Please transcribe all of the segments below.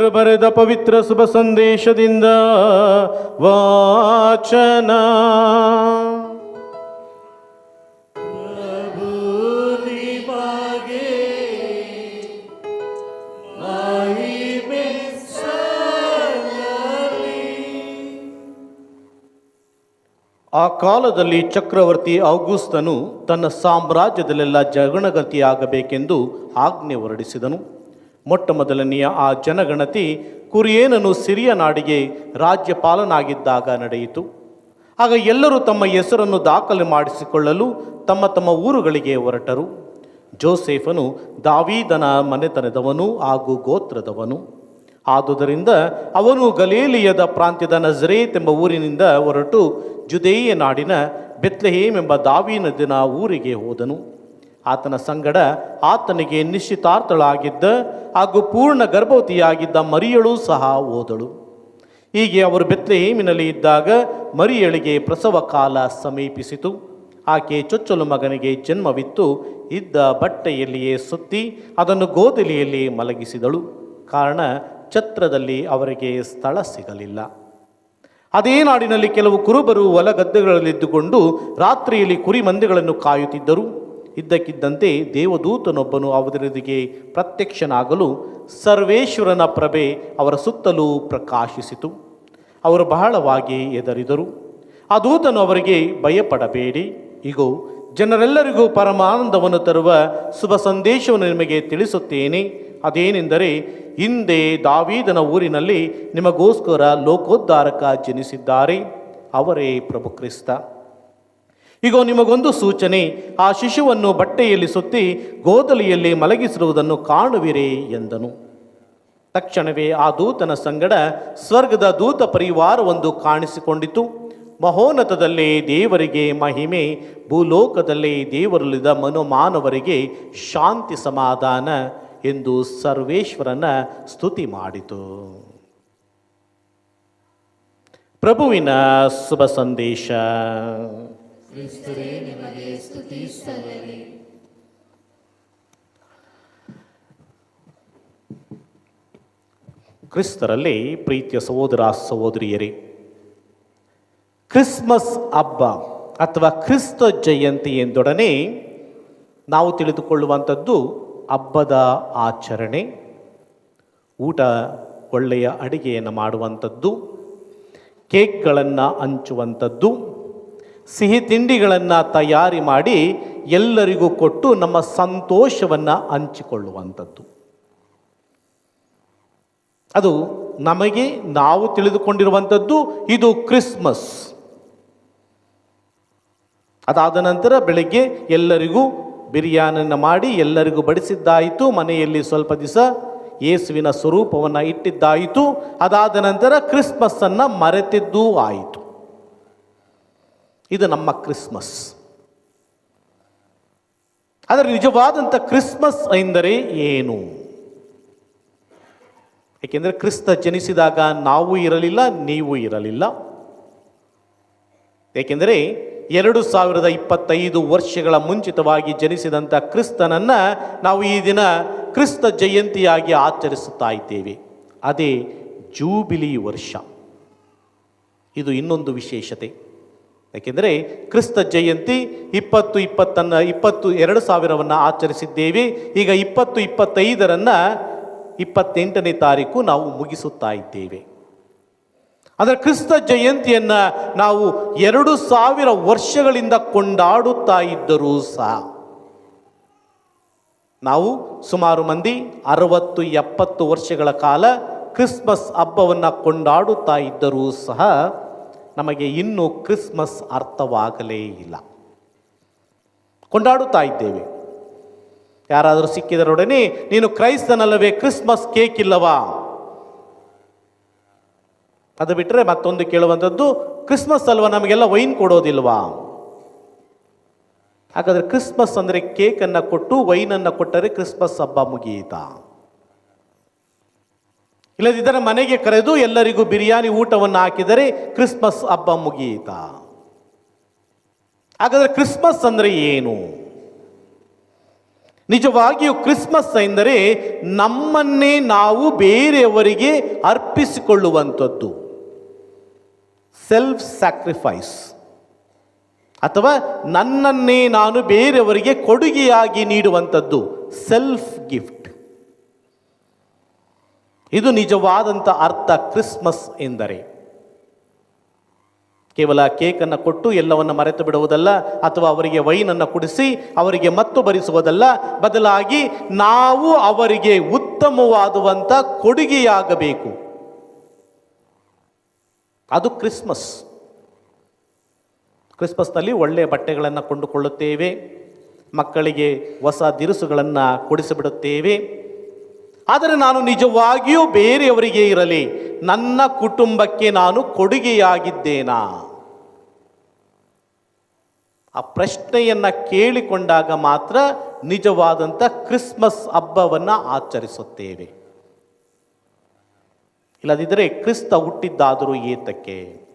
ಲೂಕರ್ ಬರೆದ ಪವಿತ್ರ ಶುಭ ಸಂದೇಶದಿಂದ ವಾಚನ. ಆ ಕಾಲದಲ್ಲಿ ಚಕ್ರವರ್ತಿ ಔಗುಸ್ತನು ತನ್ನ ಸಾಮ್ರಾಜ್ಯದಲ್ಲೆಲ್ಲ ಜಗಣಗತಿಯಾಗಬೇಕೆಂದು ಆಜ್ಞೆ ಹೊರಡಿಸಿದನು. ಮೊಟ್ಟ ಮೊದಲನೆಯ ಆ ಜನಗಣತಿ ಕುರಿಯೇನನು ಸಿರಿಯ ನಾಡಿಗೆ ರಾಜ್ಯಪಾಲನಾಗಿದ್ದಾಗ ನಡೆಯಿತು. ಆಗ ಎಲ್ಲರೂ ತಮ್ಮ ಹೆಸರನ್ನು ದಾಖಲೆ ಮಾಡಿಸಿಕೊಳ್ಳಲು ತಮ್ಮ ತಮ್ಮ ಊರುಗಳಿಗೆ ಹೊರಟರು. ಜೋಸೇಫನು ದಾವೀದನ ಮನೆತನದವನು ಹಾಗೂ ಗೋತ್ರದವನು. ಆದುದರಿಂದ ಅವನು ಗಲೇಲಿಯದ ಪ್ರಾಂತ್ಯದ ನಜರೇತ್ ಎಂಬ ಊರಿನಿಂದ ಹೊರಟು ಜುದೇಯ ನಾಡಿನ ಬೆತ್ಲೆಹೇಮ್ ಎಂಬ ದಾವೀನದಿನ ಊರಿಗೆ ಹೋದನು. ಆತನ ಸಂಗಡ ಆತನಿಗೆ ನಿಶ್ಚಿತಾರ್ಥಳಾಗಿದ್ದ ಹಾಗೂ ಪೂರ್ಣ ಗರ್ಭವತಿಯಾಗಿದ್ದ ಮರಿಯಳು ಸಹ ಓದಳು ಹೀಗೆ ಅವರು ಬೆತ್ಲೆಹೇಮಿನಲ್ಲಿ ಇದ್ದಾಗ ಮರಿಯಳಿಗೆ ಪ್ರಸವ ಕಾಲ ಸಮೀಪಿಸಿತು. ಆಕೆ ಚೊಚ್ಚಲು ಮಗನಿಗೆ ಜನ್ಮವಿತ್ತು. ಇದ್ದ ಬಟ್ಟೆಯಲ್ಲಿಯೇ ಸುತ್ತಿ ಅದನ್ನು ಗೋದಲಿಯಲ್ಲಿ ಮಲಗಿಸಿದಳು. ಕಾರಣ ಛತ್ರದಲ್ಲಿ ಅವರಿಗೆ ಸ್ಥಳ ಸಿಗಲಿಲ್ಲ. ಅದೇ ನಾಡಿನಲ್ಲಿ ಕೆಲವು ಕುರುಬರು ಹೊಲಗದ್ದೆಗಳಲ್ಲಿದ್ದುಕೊಂಡು ರಾತ್ರಿಯಲ್ಲಿ ಕುರಿ ಮಂದೆಗಳನ್ನು ಕಾಯುತ್ತಿದ್ದರು. ಇದ್ದಕ್ಕಿದ್ದಂತೆ ದೇವದೂತನೊಬ್ಬನು ಅವರಿಗೆ ಪ್ರತ್ಯಕ್ಷನಾಗಲು ಸರ್ವೇಶ್ವರನ ಪ್ರಭೆ ಅವರ ಸುತ್ತಲೂ ಪ್ರಕಾಶಿಸಿತು. ಅವರು ಬಹಳವಾಗಿ ಎದರಿದರು ಆ ದೂತನು ಅವರಿಗೆ ಭಯಪಡಬೇಡಿ. ಇಗೋ, ಜನರೆಲ್ಲರಿಗೂ ಪರಮಾನಂದವನ್ನು ತರುವ ಶುಭ ಸಂದೇಶವನ್ನು ನಿಮಗೆ ತಿಳಿಸುತ್ತೇನೆ. ಅದೇನೆಂದರೆ, ಹಿಂದೆ ದಾವೀದನ ಊರಿನಲ್ಲಿ ನಿಮಗೋಸ್ಕರ ಲೋಕೋದ್ಧಾರಕ ಜನಿಸಿದ್ದಾರೆ. ಅವರೇ ಪ್ರಭು ಕ್ರಿಸ್ತ. ಈಗ ನಿಮಗೊಂದು ಸೂಚನೆ. ಆ ಶಿಶುವನ್ನು ಬಟ್ಟೆಯಲ್ಲಿ ಸುತ್ತಿ ಗೋದಲಿಯಲ್ಲಿ ಮಲಗಿಸಿರುವುದನ್ನು ಕಾಣುವಿರಿ ಎಂದನು. ತಕ್ಷಣವೇ ಆ ದೂತನ ಸಂಗಡ ಸ್ವರ್ಗದ ದೂತ ಪರಿವಾರವೊಂದು ಕಾಣಿಸಿಕೊಂಡಿತು. ಮಹೋನ್ನತದಲ್ಲಿ ದೇವರಿಗೆ ಮಹಿಮೆ, ಭೂಲೋಕದಲ್ಲಿ ದೇವರಲ್ಲಿದ್ದ ಮನುಮಾನವರಿಗೆ ಶಾಂತಿ ಸಮಾಧಾನ ಎಂದು ಸರ್ವೇಶ್ವರನ ಸ್ತುತಿ ಮಾಡಿತು. ಪ್ರಭುವಿನ ಶುಭ ಸಂದೇಶ. ಕ್ರಿಸ್ತರಲ್ಲಿ ಪ್ರೀತಿಯ ಸಹೋದರ ಸಹೋದರಿಯರೇ, ಕ್ರಿಸ್ಮಸ್ ಹಬ್ಬ ಅಥವಾ ಕ್ರಿಸ್ತ ಜಯಂತಿ ಎಂದೊಡನೆ ನಾವು ತಿಳಿದುಕೊಳ್ಳುವಂಥದ್ದು ಹಬ್ಬದ ಆಚರಣೆ, ಊಟ ಒಳ್ಳೆಯ ಅಡಿಗೆಯನ್ನು ಮಾಡುವಂಥದ್ದು, ಕೇಕ್ಗಳನ್ನು ಹಂಚುವಂಥದ್ದು ಸಿಹಿ ತಿಂಡಿಗಳನ್ನು ತಯಾರಿ ಮಾಡಿ ಎಲ್ಲರಿಗೂ ಕೊಟ್ಟು ನಮ್ಮ ಸಂತೋಷವನ್ನು ಹಂಚಿಕೊಳ್ಳುವಂಥದ್ದು. ಅದು ನಮಗೆ ನಾವು ತಿಳಿದುಕೊಂಡಿರುವಂಥದ್ದು, ಇದು ಕ್ರಿಸ್ಮಸ್. ಅದಾದ ನಂತರ ಬೆಳಗ್ಗೆ ಎಲ್ಲರಿಗೂ ಬಿರಿಯಾನಿಯನ್ನು ಮಾಡಿ ಎಲ್ಲರಿಗೂ ಬಡಿಸಿದ್ದಾಯಿತು. ಮನೆಯಲ್ಲಿ ಸ್ವಲ್ಪ ದಿವಸ ಯೇಸುವಿನ ಸ್ವರೂಪವನ್ನು ಇಟ್ಟಿದ್ದಾಯಿತು. ಅದಾದ ನಂತರ ಕ್ರಿಸ್ಮಸ್ಸನ್ನು ಮರೆತಿದ್ದೂ ಆಯಿತು. ಇದು ನಮ್ಮ ಕ್ರಿಸ್ಮಸ್. ಆದರೆ ನಿಜವಾದಂಥ ಕ್ರಿಸ್ಮಸ್ ಎಂದರೆ ಏನು? ಏಕೆಂದರೆ ಕ್ರಿಸ್ತ ಜನಿಸಿದಾಗ ನಾವು ಇರಲಿಲ್ಲ, ನೀವು ಇರಲಿಲ್ಲ. ಏಕೆಂದರೆ ಎರಡು ಸಾವಿರದ ಇಪ್ಪತ್ತೈದು ವರ್ಷಗಳ ಮುಂಚಿತವಾಗಿ ಜನಿಸಿದಂಥ ಕ್ರಿಸ್ತನನ್ನು ನಾವು ಈ ದಿನ ಕ್ರಿಸ್ತ ಜಯಂತಿಯಾಗಿ ಆಚರಿಸುತ್ತಾ ಇದ್ದೇವೆ. ಅದೇ ಜೂಬಿಲಿ ವರ್ಷ. ಇದು ಇನ್ನೊಂದು ವಿಶೇಷತೆ. ಯಾಕೆಂದರೆ ಕ್ರಿಸ್ತ ಜಯಂತಿ ಇಪ್ಪತ್ತು ಇಪ್ಪತ್ತನ್ನು, ಇಪ್ಪತ್ತು ಎರಡು ಸಾವಿರವನ್ನು ಆಚರಿಸಿದ್ದೇವೆ. ಈಗ ಇಪ್ಪತ್ತು ಇಪ್ಪತ್ತೈದರನ್ನು ಇಪ್ಪತ್ತೆಂಟನೇ ತಾರೀಕು ನಾವು ಮುಗಿಸುತ್ತಾ ಇದ್ದೇವೆ. ಅಂದರೆ ಕ್ರಿಸ್ತ ಜಯಂತಿಯನ್ನು ನಾವು ಎರಡು ಸಾವಿರ ವರ್ಷಗಳಿಂದ ಕೊಂಡಾಡುತ್ತಾ ಇದ್ದರೂ ಸಹ ನಾವು ಸುಮಾರು ಮಂದಿ ಅರವತ್ತು, ಎಪ್ಪತ್ತು ವರ್ಷಗಳ ಕಾಲ ಕ್ರಿಸ್ಮಸ್ ಹಬ್ಬವನ್ನು ಕೊಂಡಾಡುತ್ತಾ ಇದ್ದರೂ ಸಹ ನಮಗೆ ಇನ್ನೂ ಕ್ರಿಸ್ಮಸ್ ಅರ್ಥವಾಗಲೇ ಇಲ್ಲ. ಕೊಂಡಾಡುತ್ತಾ ಇದ್ದೇವೆ. ಯಾರಾದರೂ ಸಿಕ್ಕಿದರೊಡನೆ, ನೀನು ಕ್ರೈಸ್ತನಲ್ಲವೇ, ಕ್ರಿಸ್ಮಸ್ ಕೇಕ್ ಇಲ್ಲವಾ? ಅದು ಬಿಟ್ಟರೆ ಮತ್ತೊಂದು ಕೇಳುವಂಥದ್ದು, ಕ್ರಿಸ್ಮಸ್ ಅಲ್ವಾ, ನಮಗೆಲ್ಲ ವೈನ್ ಕೊಡೋದಿಲ್ವಾ? ಹಾಗಾದರೆ ಕ್ರಿಸ್ಮಸ್ ಅಂದರೆ ಕೇಕನ್ನು ಕೊಟ್ಟು, ವೈನನ್ನು ಕೊಟ್ಟರೆ ಕ್ರಿಸ್ಮಸ್ ಹಬ್ಬ ಮುಗಿಯಿತಾ ಇಲ್ಲದಿದ್ದರೆ ಮನೆಗೆ ಕರೆದು ಎಲ್ಲರಿಗೂ ಬಿರಿಯಾನಿ ಊಟವನ್ನು ಹಾಕಿದರೆ ಕ್ರಿಸ್ಮಸ್ ಹಬ್ಬ ಮುಗಿಯಿತಾ. ಹಾಗಾದರೆ ಕ್ರಿಸ್ಮಸ್ ಅಂದರೆ ಏನು? ನಿಜವಾಗಿಯೂ ಕ್ರಿಸ್ಮಸ್ ಎಂದರೆ ನಮ್ಮನ್ನೇ ನಾವು ಬೇರೆಯವರಿಗೆ ಅರ್ಪಿಸಿಕೊಳ್ಳುವಂಥದ್ದು. ಸೆಲ್ಫ್ ಸ್ಯಾಕ್ರಿಫೈಸ್ ಅಥವಾ ನನ್ನನ್ನೇ ನಾನು ಬೇರೆಯವರಿಗೆ ಕೊಡುಗೆಯಾಗಿ ನೀಡುವಂಥದ್ದು. ಸೆಲ್ಫ್ ಗಿಫ್ಟ್ ಇದು ನಿಜವಾದಂಥ ಅರ್ಥ ಕ್ರಿಸ್ಮಸ್ ಎಂದರೆ. ಕೇವಲ ಕೇಕನ್ನು ಕೊಟ್ಟು ಎಲ್ಲವನ್ನು ಮರೆತು ಬಿಡುವುದಲ್ಲ, ಅಥವಾ ಅವರಿಗೆ ವೈನನ್ನು ಕುಡಿಸಿ ಅವರಿಗೆ ಮತ್ತು ಭರಿಸುವುದಲ್ಲ, ಬದಲಾಗಿ ನಾವು ಅವರಿಗೆ ಉತ್ತಮವಾದುವಂಥ ಕೊಡುಗೆಯಾಗಬೇಕು. ಅದು ಕ್ರಿಸ್ಮಸ್. ಕ್ರಿಸ್ಮಸ್ನಲ್ಲಿ ಒಳ್ಳೆಯ ಬಟ್ಟೆಗಳನ್ನು ಕೊಂಡುಕೊಳ್ಳುತ್ತೇವೆ, ಮಕ್ಕಳಿಗೆ ಹೊಸ ದಿರಿಸುಗಳನ್ನು ಕೊಡಿಸಿಬಿಡುತ್ತೇವೆ ಆದರೆ ನಾನು ನಿಜವಾಗಿಯೂ ಬೇರೆಯವರಿಗೆ ಇರಲಿ, ನನ್ನ ಕುಟುಂಬಕ್ಕೆ ನಾನು ಕೊಡುಗೆಯಾಗಿದ್ದೇನಾ? ಆ ಪ್ರಶ್ನೆಯನ್ನು ಕೇಳಿಕೊಂಡಾಗ ಮಾತ್ರ ನಿಜವಾದಂಥ ಕ್ರಿಸ್ಮಸ್ ಹಬ್ಬವನ್ನು ಆಚರಿಸುತ್ತೇವೆ. ಇಲ್ಲದಿದ್ದರೆ ಕ್ರಿಸ್ತ ಹುಟ್ಟಿದ್ದಾದರೂ ಏತಕ್ಕೆ?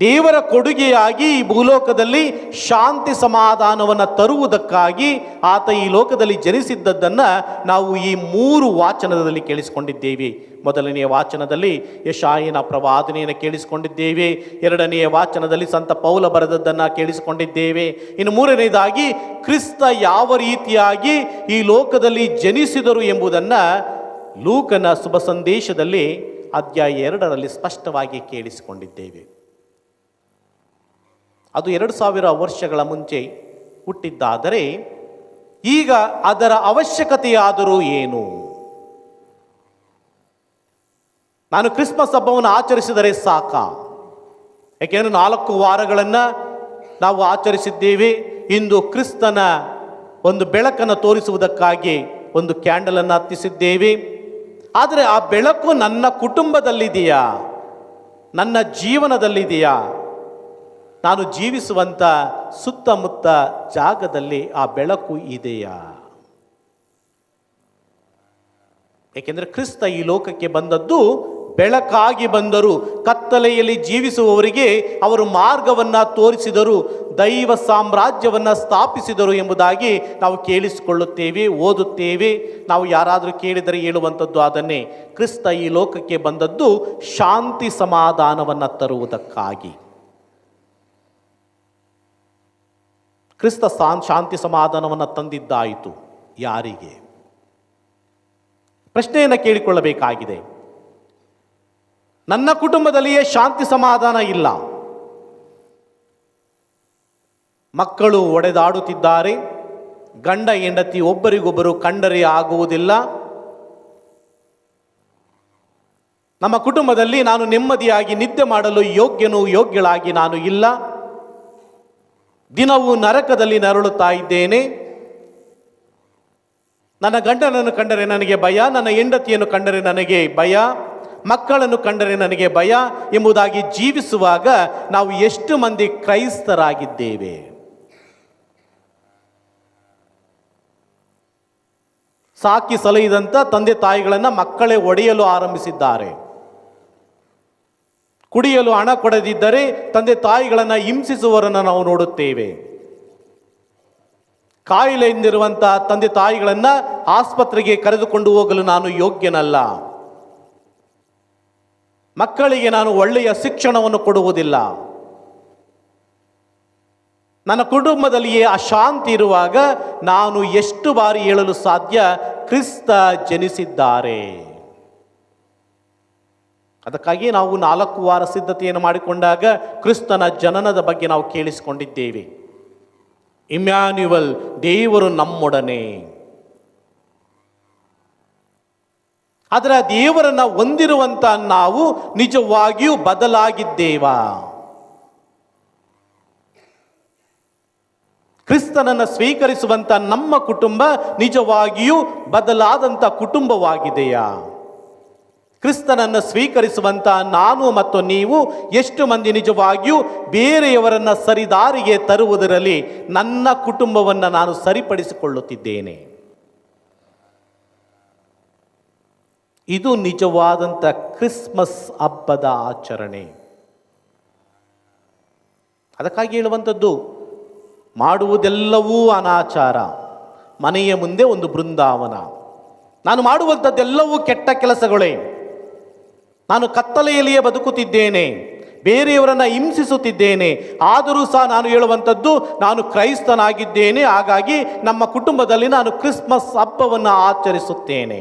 ದೇವರ ಕೊಡುಗೆಯಾಗಿ ಈ ಭೂಲೋಕದಲ್ಲಿ ಶಾಂತಿ ಸಮಾಧಾನವನ್ನು ತರುವುದಕ್ಕಾಗಿ ಆತ ಈ ಲೋಕದಲ್ಲಿ ಜನಿಸಿದ್ದದ್ದನ್ನು ನಾವು ಈ ಮೂರು ವಾಚನದಲ್ಲಿ ಕೇಳಿಸಿಕೊಂಡಿದ್ದೇವೆ. ಮೊದಲನೆಯ ವಾಚನದಲ್ಲಿ ಯಶಾಯಿನ ಪ್ರವಾದನೆಯನ್ನು ಕೇಳಿಸಿಕೊಂಡಿದ್ದೇವೆ. ಎರಡನೆಯ ವಾಚನದಲ್ಲಿ ಸಂತ ಪೌಲ ಬರೆದದ್ದನ್ನು ಕೇಳಿಸಿಕೊಂಡಿದ್ದೇವೆ. ಇನ್ನು ಮೂರನೇದಾಗಿ ಕ್ರಿಸ್ತ ಯಾವ ರೀತಿಯಾಗಿ ಈ ಲೋಕದಲ್ಲಿ ಜನಿಸಿದರು ಎಂಬುದನ್ನು ಲೂಕನ ಶುಭ ಸಂದೇಶದಲ್ಲಿ ಅಧ್ಯಾಯ ಎರಡರಲ್ಲಿ ಸ್ಪಷ್ಟವಾಗಿ ಕೇಳಿಸಿಕೊಂಡಿದ್ದೇವೆ. ಅದು ಎರಡು ಸಾವಿರ ವರ್ಷಗಳ ಮುಂಚೆ ಹುಟ್ಟಿದ್ದಾದರೆ ಈಗ ಅದರ ಅವಶ್ಯಕತೆಯಾದರೂ ಏನು? ನಾನು ಕ್ರಿಸ್ಮಸ್ ಹಬ್ಬವನ್ನು ಆಚರಿಸಿದರೆ ಸಾಕ? ಯಾಕೆಂದರೆ ನಾಲ್ಕು ವಾರಗಳನ್ನು ನಾವು ಆಚರಿಸಿದ್ದೇವೆ. ಇಂದು ಕ್ರಿಸ್ತನ ಒಂದು ಬೆಳಕನ್ನು ತೋರಿಸುವುದಕ್ಕಾಗಿ ಒಂದು ಕ್ಯಾಂಡಲನ್ನು ಹತ್ತಿಸಿದ್ದೇವೆ. ಆದರೆ ಆ ಬೆಳಕು ನನ್ನ ಕುಟುಂಬದಲ್ಲಿದೆಯಾ? ನನ್ನ ಜೀವನದಲ್ಲಿದೆಯಾ? ನಾನು ಜೀವಿಸುವಂಥ ಸುತ್ತಮುತ್ತ ಜಾಗದಲ್ಲಿ ಆ ಬೆಳಕು ಇದೆಯಾ? ಏಕೆಂದರೆ ಕ್ರಿಸ್ತ ಈ ಲೋಕಕ್ಕೆ ಬಂದದ್ದು ಬೆಳಕಾಗಿ ಬಂದರು. ಕತ್ತಲೆಯಲ್ಲಿ ಜೀವಿಸುವವರಿಗೆ ಅವರು ಮಾರ್ಗವನ್ನು ತೋರಿಸಿದರು, ದೈವ ಸಾಮ್ರಾಜ್ಯವನ್ನು ಸ್ಥಾಪಿಸಿದರು ಎಂಬುದಾಗಿ ನಾವು ಕೇಳಿಸಿಕೊಳ್ಳುತ್ತೇವೆ, ಓದುತ್ತೇವೆ. ನಾವು ಯಾರಾದರೂ ಕೇಳಿದರೆ ಹೇಳುವಂಥದ್ದು ಅದನ್ನೇ. ಕ್ರಿಸ್ತ ಈ ಲೋಕಕ್ಕೆ ಬಂದದ್ದು ಶಾಂತಿ ಸಮಾಧಾನವನ್ನು ತರುವುದಕ್ಕಾಗಿ. ಕ್ರಿಸ್ತ ಸಾನ್ ಶಾಂತಿ ಸಮಾಧಾನವನ್ನು ತಂದಿದ್ದಾಯಿತು ಯಾರಿಗೆ? ಪ್ರಶ್ನೆಯನ್ನು ಕೇಳಿಕೊಳ್ಳಬೇಕಾಗಿದೆ. ನನ್ನ ಕುಟುಂಬದಲ್ಲಿಯೇ ಶಾಂತಿ ಸಮಾಧಾನ ಇಲ್ಲ. ಮಕ್ಕಳು ಒಡೆದಾಡುತ್ತಿದ್ದಾರೆ. ಗಂಡ, ಹೆಂಡತಿ ಒಬ್ಬರಿಗೊಬ್ಬರು ಕಂಡರೆ ಆಗುವುದಿಲ್ಲ. ನಮ್ಮ ಕುಟುಂಬದಲ್ಲಿ ನಾನು ನೆಮ್ಮದಿಯಾಗಿ ನಿದ್ದೆ ಮಾಡಲು ಯೋಗ್ಯನು ಯೋಗ್ಯಳಾಗಿ ನಾನು ಇಲ್ಲ. ದಿನವೂ ನರಕದಲ್ಲಿ ನರಳುತ್ತಾ ಇದ್ದೇನೆ. ನನ್ನ ಗಂಡನನ್ನು ಕಂಡರೆ ನನಗೆ ಭಯ, ನನ್ನ ಹೆಂಡತಿಯನ್ನು ಕಂಡರೆ ನನಗೆ ಭಯ, ಮಕ್ಕಳನ್ನು ಕಂಡರೆ ನನಗೆ ಭಯ ಎಂಬುದಾಗಿ ಜೀವಿಸುವಾಗ ನಾವು ಎಷ್ಟು ಮಂದಿ ಕ್ರೈಸ್ತರಾಗಿದ್ದೇವೆ. ಸಾಕಿ ಸಲಹಿದಂಥ ತಂದೆ ತಾಯಿಗಳನ್ನು ಮಕ್ಕಳೇ ಒಡೆಯಲು ಆರಂಭಿಸಿದ್ದಾರೆ. ಕುಡಿಯಲು ಹಣ ಕೊಡದಿದ್ದರೆ ತಂದೆ ತಾಯಿಗಳನ್ನು ಹಿಂಸಿಸುವವರನ್ನು ನಾವು ನೋಡುತ್ತೇವೆ. ಕಾಯಿಲೆಯಿಂದಿರುವಂತಹ ತಂದೆ ತಾಯಿಗಳನ್ನು ಆಸ್ಪತ್ರೆಗೆ ಕರೆದುಕೊಂಡು ಹೋಗಲು ನಾನು ಯೋಗ್ಯನಲ್ಲ. ಮಕ್ಕಳಿಗೆ ನಾನು ಒಳ್ಳೆಯ ಶಿಕ್ಷಣವನ್ನು ಕೊಡುವುದಿಲ್ಲ. ನನ್ನ ಕುಟುಂಬದಲ್ಲಿಯೇ ಅಶಾಂತಿ ಇರುವಾಗ ನಾನು ಎಷ್ಟು ಬಾರಿ ಹೇಳಲು ಸಾಧ್ಯ ಕ್ರಿಸ್ತ ಜನಿಸಿದ್ದಾರೆ. ಅದಕ್ಕಾಗಿ ನಾವು ನಾಲ್ಕು ವಾರ ಸಿದ್ಧತೆಯನ್ನು ಮಾಡಿಕೊಂಡಾಗ ಕ್ರಿಸ್ತನ ಜನನದ ಬಗ್ಗೆ ನಾವು ಕೇಳಿಸಿಕೊಂಡಿದ್ದೇವೆ. ಇಮ್ಯಾನ್ಯುವಲ್ ದೇವರು ನಮ್ಮೊಡನೆ. ಆದರೆ ದೇವರನ್ನ ಹೊಂದಿರುವಂತ ನಾವು ನಿಜವಾಗಿಯೂ ಬದಲಾಗಿದ್ದೇವಾ. ಕ್ರಿಸ್ತನನ್ನು ಸ್ವೀಕರಿಸುವಂತ ನಮ್ಮ ಕುಟುಂಬ ನಿಜವಾಗಿಯೂ ಬದಲಾದಂಥ ಕುಟುಂಬವಾಗಿದೆಯಾ? ಕ್ರಿಸ್ತನನ್ನು ಸ್ವೀಕರಿಸುವಂತ ನಾನು ಮತ್ತು ನೀವು ಎಷ್ಟು ಮಂದಿ ನಿಜವಾಗಿಯೂ ಬೇರೆಯವರನ್ನು ಸರಿದಾರಿಗೆ ತರುವುದರಲ್ಲಿ ನನ್ನ ಕುಟುಂಬವನ್ನು ನಾನು ಸರಿಪಡಿಸಿಕೊಳ್ಳುತ್ತಿದ್ದೇನೆ. ಇದು ನಿಜವಾದಂಥ ಕ್ರಿಸ್ಮಸ್ ಹಬ್ಬದ ಆಚರಣೆ. ಅದಕ್ಕಾಗಿ ಹೇಳುವಂಥದ್ದು, ಮಾಡುವುದೆಲ್ಲವೂ ಅನಾಚಾರ, ಮನೆಯ ಮುಂದೆ ಒಂದು ಬೃಂದಾವನ. ನಾನು ಮಾಡುವಂಥದ್ದೆಲ್ಲವೂ ಕೆಟ್ಟ ಕೆಲಸಗಳೇ. ನಾನು ಕತ್ತಲೆಯಲ್ಲಿಯೇ ಬದುಕುತ್ತಿದ್ದೇನೆ, ಬೇರೆಯವರನ್ನು ಹಿಂಸಿಸುತ್ತಿದ್ದೇನೆ, ಆದರೂ ಸಹ ನಾನು ಹೇಳುವಂಥದ್ದು, ನಾನು ಕ್ರೈಸ್ತನಾಗಿದ್ದೇನೆ, ಹಾಗಾಗಿ ನಮ್ಮ ಕುಟುಂಬದಲ್ಲಿ ನಾನು ಕ್ರಿಸ್ಮಸ್ ಹಬ್ಬವನ್ನು ಆಚರಿಸುತ್ತೇನೆ.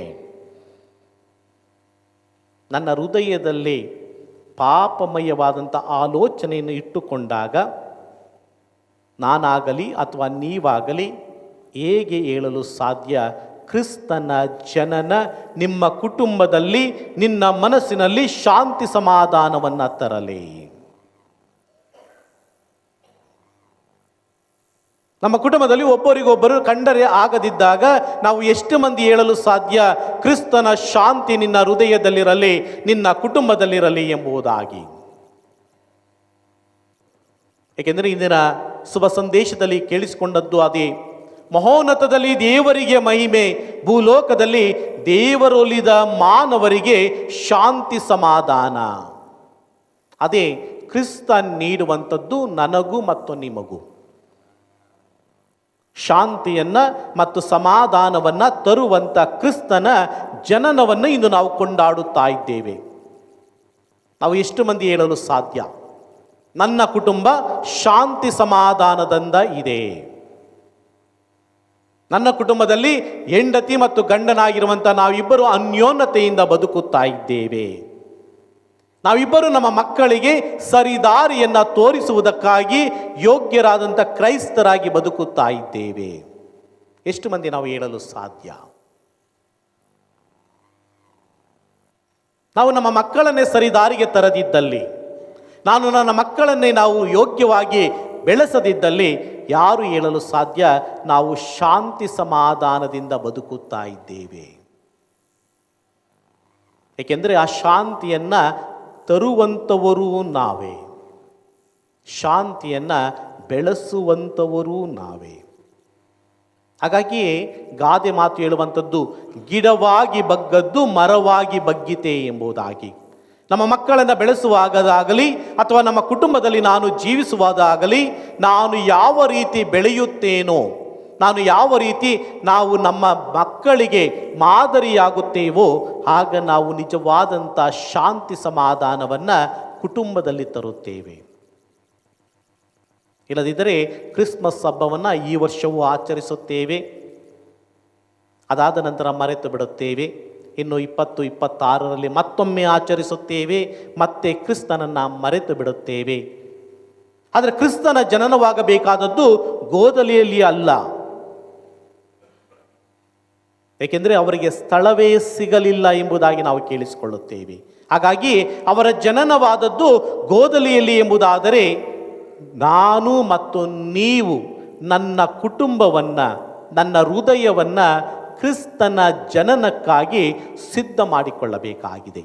ನನ್ನ ಹೃದಯದಲ್ಲಿ ಪಾಪಮಯವಾದಂಥ ಆಲೋಚನೆಯನ್ನು ಇಟ್ಟುಕೊಂಡಾಗ, ನಾನಾಗಲಿ ಅಥವಾ ನೀವಾಗಲಿ ಹೇಗೆ ಹೇಳಲು ಸಾಧ್ಯ ಕ್ರಿಸ್ತನ ಜನನ ನಿಮ್ಮ ಕುಟುಂಬದಲ್ಲಿ, ನಿನ್ನ ಮನಸ್ಸಿನಲ್ಲಿ ಶಾಂತಿ ಸಮಾಧಾನವನ್ನು ತರಲಿ. ನಮ್ಮ ಕುಟುಂಬದಲ್ಲಿ ಒಬ್ಬರಿಗೊಬ್ಬರು ಕಂಡರೆ ಆಗದಿದ್ದಾಗ ನಾವು ಎಷ್ಟು ಮಂದಿ ಹೇಳಲು ಸಾಧ್ಯ? ಕ್ರಿಸ್ತನ ಶಾಂತಿ ನಿನ್ನ ಹೃದಯದಲ್ಲಿರಲಿ, ನಿನ್ನ ಕುಟುಂಬದಲ್ಲಿರಲಿ ಎಂಬುದಾಗಿ. ಏಕೆಂದರೆ ಇಂದಿನ ಶುಭ ಸಂದೇಶದಲ್ಲಿ ಕೇಳಿಸಿಕೊಂಡದ್ದು ಅದೇ. ಮಹೋನ್ನತದಲ್ಲಿ ದೇವರಿಗೆ ಮಹಿಮೆ, ಭೂಲೋಕದಲ್ಲಿ ದೇವರೊಲಿದ ಮಾನವರಿಗೆ ಶಾಂತಿ ಸಮಾಧಾನ. ಅದೇ ಕ್ರಿಸ್ತ ನೀಡುವಂಥದ್ದು ನನಗೂ ಮತ್ತು ನಿಮಗೂ. ಶಾಂತಿಯನ್ನು ಮತ್ತು ಸಮಾಧಾನವನ್ನು ತರುವಂಥ ಕ್ರಿಸ್ತನ ಜನನವನ್ನು ಇಂದು ನಾವು ಕೊಂಡಾಡುತ್ತಾ ಇದ್ದೇವೆ. ನಾವು ಎಷ್ಟು ಮಂದಿ ಹೇಳಲು ಸಾಧ್ಯ? ನನ್ನ ಕುಟುಂಬ ಶಾಂತಿ ಸಮಾಧಾನದಿಂದ ಇದೆ. ನನ್ನ ಕುಟುಂಬದಲ್ಲಿ ಹೆಂಡತಿ ಮತ್ತು ಗಂಡನಾಗಿರುವಂಥ ನಾವಿಬ್ಬರು ಅನ್ಯೋನ್ಯತೆಯಿಂದ ಬದುಕುತ್ತಾ ಇದ್ದೇವೆ. ನಾವಿಬ್ಬರು ನಮ್ಮ ಮಕ್ಕಳಿಗೆ ಸರಿದಾರಿಯನ್ನು ತೋರಿಸುವುದಕ್ಕಾಗಿ ಯೋಗ್ಯರಾದಂಥ ಕ್ರೈಸ್ತರಾಗಿ ಬದುಕುತ್ತಾ ಇದ್ದೇವೆ. ಎಷ್ಟು ಮಂದಿ ನಾವು ಹೇಳಲು ಸಾಧ್ಯ? ನಾವು ನಮ್ಮ ಮಕ್ಕಳನ್ನೇ ಸರಿದಾರಿಗೆ ತರದಿದ್ದಲ್ಲಿ, ನಾನು ನನ್ನ ಮಕ್ಕಳನ್ನೇ ನಾವು ಯೋಗ್ಯವಾಗಿ ಬೆಳೆಸದಿದ್ದಲ್ಲಿ ಯಾರು ಹೇಳಲು ಸಾಧ್ಯ? ನಾವು ಶಾಂತಿ ಸಮಾಧಾನದಿಂದ ಬದುಕುತ್ತಾ ಇದ್ದೇವೆ. ಏಕೆಂದರೆ ಆ ಶಾಂತಿಯನ್ನು ತರುವಂಥವರೂ ನಾವೇ. ಶಾಂತಿಯನ್ನು ಬೆಳೆಸುವಂಥವರೂ ನಾವೇ. ಹಾಗಾಗಿ ಗಾದೆ ಮಾತು ಹೇಳುವಂಥದ್ದು, ಗಿಡವಾಗಿ ಬಗ್ಗದ್ದು ಮರವಾಗಿ ಬಗ್ಗಿತೆ ಎಂಬುದಾಗಿ. ನಮ್ಮ ಮಕ್ಕಳನ್ನು ಬೆಳೆಸುವಾಗದಾಗಲಿ ಅಥವಾ ನಮ್ಮ ಕುಟುಂಬದಲ್ಲಿ ನಾನು ಜೀವಿಸುವುದಾಗಲಿ, ನಾನು ಯಾವ ರೀತಿ ಬೆಳೆಯುತ್ತೇನೋ, ನಾನು ಯಾವ ರೀತಿ ನಾವು ನಮ್ಮ ಮಕ್ಕಳಿಗೆ ಮಾದರಿಯಾಗುತ್ತೇವೋ, ಆಗ ನಾವು ನಿಜವಾದಂಥ ಶಾಂತಿ ಸಮಾಧಾನವನ್ನು ಕುಟುಂಬದಲ್ಲಿ ತರುತ್ತೇವೆ. ಇಲ್ಲದಿದ್ದರೆ ಕ್ರಿಸ್ಮಸ್ ಹಬ್ಬವನ್ನು ಈ ವರ್ಷವೂ ಆಚರಿಸುತ್ತೇವೆ. ಅದಾದ ನಂತರ ಮರೆತು ಬಿಡುತ್ತೇವೆ ಇನ್ನು ಇಪ್ಪತ್ತು ಇಪ್ಪತ್ತಾರರಲ್ಲಿ ಮತ್ತೊಮ್ಮೆ ಆಚರಿಸುತ್ತೇವೆ, ಮತ್ತೆ ಕ್ರಿಸ್ತನನ್ನು ಮರೆತು ಬಿಡುತ್ತೇವೆ. ಆದರೆ ಕ್ರಿಸ್ತನ ಜನನವಾಗಬೇಕಾದದ್ದು ಗೋದಲಿಯಲ್ಲಿ ಅಲ್ಲ. ಏಕೆಂದರೆ ಅವರಿಗೆ ಸ್ಥಳವೇ ಸಿಗಲಿಲ್ಲ ಎಂಬುದಾಗಿ ನಾವು ಕೇಳಿಸಿಕೊಳ್ಳುತ್ತೇವೆ. ಹಾಗಾಗಿ ಅವರ ಜನನವಾದದ್ದು ಗೋದಲಿಯಲ್ಲಿ ಎಂಬುದಾದರೆ ನಾನು ಮತ್ತು ನೀವು ನನ್ನ ಕುಟುಂಬವನ್ನು, ನನ್ನ ಹೃದಯವನ್ನು ಕ್ರಿಸ್ತನ ಜನನಕ್ಕಾಗಿ ಸಿದ್ಧ ಮಾಡಿಕೊಳ್ಳಬೇಕಾಗಿದೆ.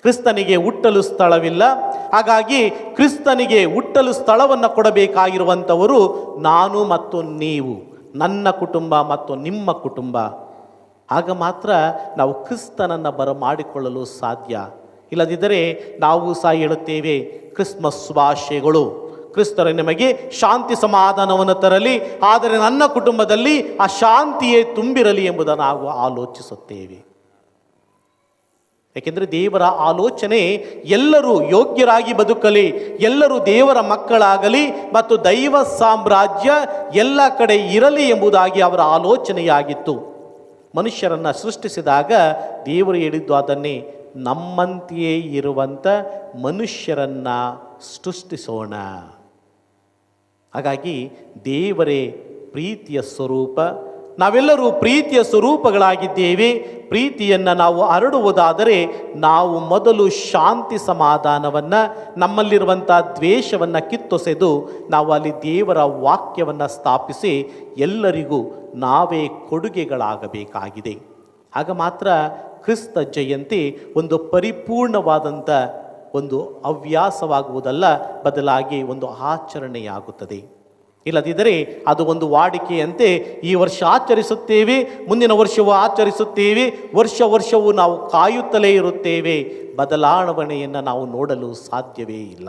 ಕ್ರಿಸ್ತನಿಗೆ ಹುಟ್ಟಲು ಸ್ಥಳವಿಲ್ಲ. ಹಾಗಾಗಿ ಕ್ರಿಸ್ತನಿಗೆ ಹುಟ್ಟಲು ಸ್ಥಳವನ್ನು ಕೊಡಬೇಕಾಗಿರುವಂಥವರು ನಾನು ಮತ್ತು ನೀವು, ನನ್ನ ಕುಟುಂಬ ಮತ್ತು ನಿಮ್ಮ ಕುಟುಂಬ. ಆಗ ಮಾತ್ರ ನಾವು ಕ್ರಿಸ್ತನನ್ನು ಬರಮಾಡಿಕೊಳ್ಳಲು ಸಾಧ್ಯ. ಇಲ್ಲದಿದ್ದರೆ ನಾವು ಸಹ ಹೇಳುತ್ತೇವೆ, ಕ್ರಿಸ್ಮಸ್ ಶುಭಾಶಯಗಳು ಕ್ರಿಸ್ತರು ನಿಮಗೆ ಶಾಂತಿ ಸಮಾಧಾನವನ್ನು ತರಲಿ, ಆದರೆ ನನ್ನ ಕುಟುಂಬದಲ್ಲಿ ಆ ಶಾಂತಿಯೇ ತುಂಬಿರಲಿ ಎಂಬುದನ್ನು ನಾವು ಆಲೋಚಿಸುತ್ತೇವೆ. ಯಾಕೆಂದರೆ ದೇವರ ಆಲೋಚನೆ ಎಲ್ಲರೂ ಯೋಗ್ಯರಾಗಿ ಬದುಕಲಿ, ಎಲ್ಲರೂ ದೇವರ ಮಕ್ಕಳಾಗಲಿ ಮತ್ತು ದೈವ ಸಾಮ್ರಾಜ್ಯ ಎಲ್ಲ ಕಡೆ ಇರಲಿ ಎಂಬುದಾಗಿ ಅವರ ಆಲೋಚನೆಯಾಗಿತ್ತು. ಮನುಷ್ಯರನ್ನು ಸೃಷ್ಟಿಸಿದಾಗ ದೇವರು ಹೇಳಿದ್ದು ಅದನ್ನೇ, ನಮ್ಮಂತೆಯೇ ಇರುವಂಥ ಮನುಷ್ಯರನ್ನು ಸೃಷ್ಟಿಸೋಣ. ಹಾಗಾಗಿ ದೇವರೇ ಪ್ರೀತಿಯ ಸ್ವರೂಪ, ನಾವೆಲ್ಲರೂ ಪ್ರೀತಿಯ ಸ್ವರೂಪಗಳಾಗಿದ್ದೇವೆ. ಪ್ರೀತಿಯನ್ನು ನಾವು ಹರಡುವುದಾದರೆ ನಾವು ಮೊದಲು ಶಾಂತಿ ಸಮಾಧಾನವನ್ನು ನಮ್ಮಲ್ಲಿರುವಂಥ ದ್ವೇಷವನ್ನು ಕಿತ್ತೊಸೆದು ನಾವು ಅಲ್ಲಿ ದೇವರ ವಾಕ್ಯವನ್ನು ಸ್ಥಾಪಿಸಿ ಎಲ್ಲರಿಗೂ ನಾವೇ ಕೊಡುಗೆಗಳಾಗಬೇಕಾಗಿದೆ. ಆಗ ಮಾತ್ರ ಕ್ರಿಸ್ತ ಜಯಂತಿ ಒಂದು ಪರಿಪೂರ್ಣವಾದಂಥ ಒಂದು ಹವ್ಯಾಸವಾಗುವುದಲ್ಲ, ಬದಲಾಗಿ ಒಂದು ಆಚರಣೆಯಾಗುತ್ತದೆ. ಇಲ್ಲದಿದ್ದರೆ ಅದು ಒಂದು ವಾಡಿಕೆಯಂತೆ ಈ ವರ್ಷ ಆಚರಿಸುತ್ತೇವೆ, ಮುಂದಿನ ವರ್ಷವೂ ಆಚರಿಸುತ್ತೇವೆ, ವರ್ಷ ವರ್ಷವೂ ನಾವು ಕಾಯುತ್ತಲೇ ಇರುತ್ತೇವೆ. ಬದಲಾವಣೆಯನ್ನು ನಾವು ನೋಡಲು ಸಾಧ್ಯವೇ ಇಲ್ಲ.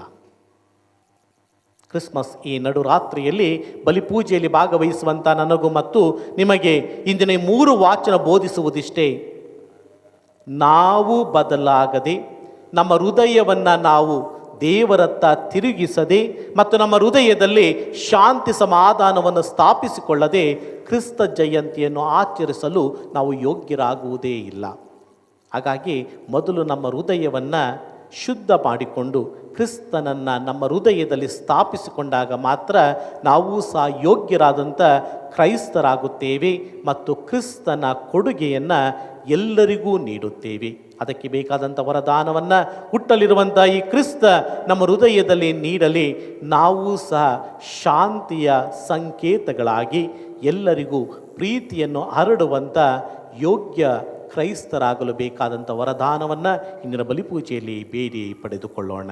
ಕ್ರಿಸ್ಮಸ್ ಈ ನಡುರಾತ್ರಿಯಲ್ಲಿ ಬಲಿಪೂಜೆಯಲ್ಲಿ ಭಾಗವಹಿಸುವಂಥ ನನಗೂ ಮತ್ತು ನಿಮಗೆ ಇಂದಿನ ಮೂರು ವಾಚನ ಬೋಧಿಸುವುದಿಷ್ಟೇ. ನಾವು ಬದಲಾಗದೆ ನಮ್ಮ ಹೃದಯವನ್ನು ನಾವು ದೇವರತ್ತ ತಿರುಗಿಸದೆ ಮತ್ತು ನಮ್ಮ ಹೃದಯದಲ್ಲಿ ಶಾಂತಿ ಸಮಾಧಾನವನ್ನು ಸ್ಥಾಪಿಸಿಕೊಳ್ಳದೆ ಕ್ರಿಸ್ತ ಜಯಂತಿಯನ್ನು ಆಚರಿಸಲು ನಾವು ಯೋಗ್ಯರಾಗುವುದೇ ಇಲ್ಲ. ಹಾಗಾಗಿ ಮೊದಲು ನಮ್ಮ ಹೃದಯವನ್ನು ಶುದ್ಧ ಮಾಡಿಕೊಂಡು ಕ್ರಿಸ್ತನನ್ನು ನಮ್ಮ ಹೃದಯದಲ್ಲಿ ಸ್ಥಾಪಿಸಿಕೊಂಡಾಗ ಮಾತ್ರ ನಾವು ಸಹ ಯೋಗ್ಯರಾದಂಥ ಕ್ರೈಸ್ತರಾಗುತ್ತೇವೆ ಮತ್ತು ಕ್ರಿಸ್ತನ ಕೊಡುಗೆಯನ್ನು ಎಲ್ಲರಿಗೂ ನೀಡುತ್ತೇವೆ. ಅದಕ್ಕೆ ಬೇಕಾದಂಥ ವರದಾನವನ್ನು ಹುಟ್ಟಲಿರುವಂಥ ಈ ಕ್ರಿಸ್ತ ನಮ್ಮ ಹೃದಯದಲ್ಲಿ ನೀಡಲಿ. ನಾವು ಸಹ ಶಾಂತಿಯ ಸಂಕೇತಗಳಾಗಿ ಎಲ್ಲರಿಗೂ ಪ್ರೀತಿಯನ್ನು ಹರಡುವಂಥ ಯೋಗ್ಯ ಕ್ರೈಸ್ತರಾಗಲು ಬೇಕಾದಂಥ ವರದಾನವನ್ನು ಇಂದಿನ ಬಲಿಪೂಜೆಯಲ್ಲಿ ಬೇಡಿ ಪಡೆದುಕೊಳ್ಳೋಣ.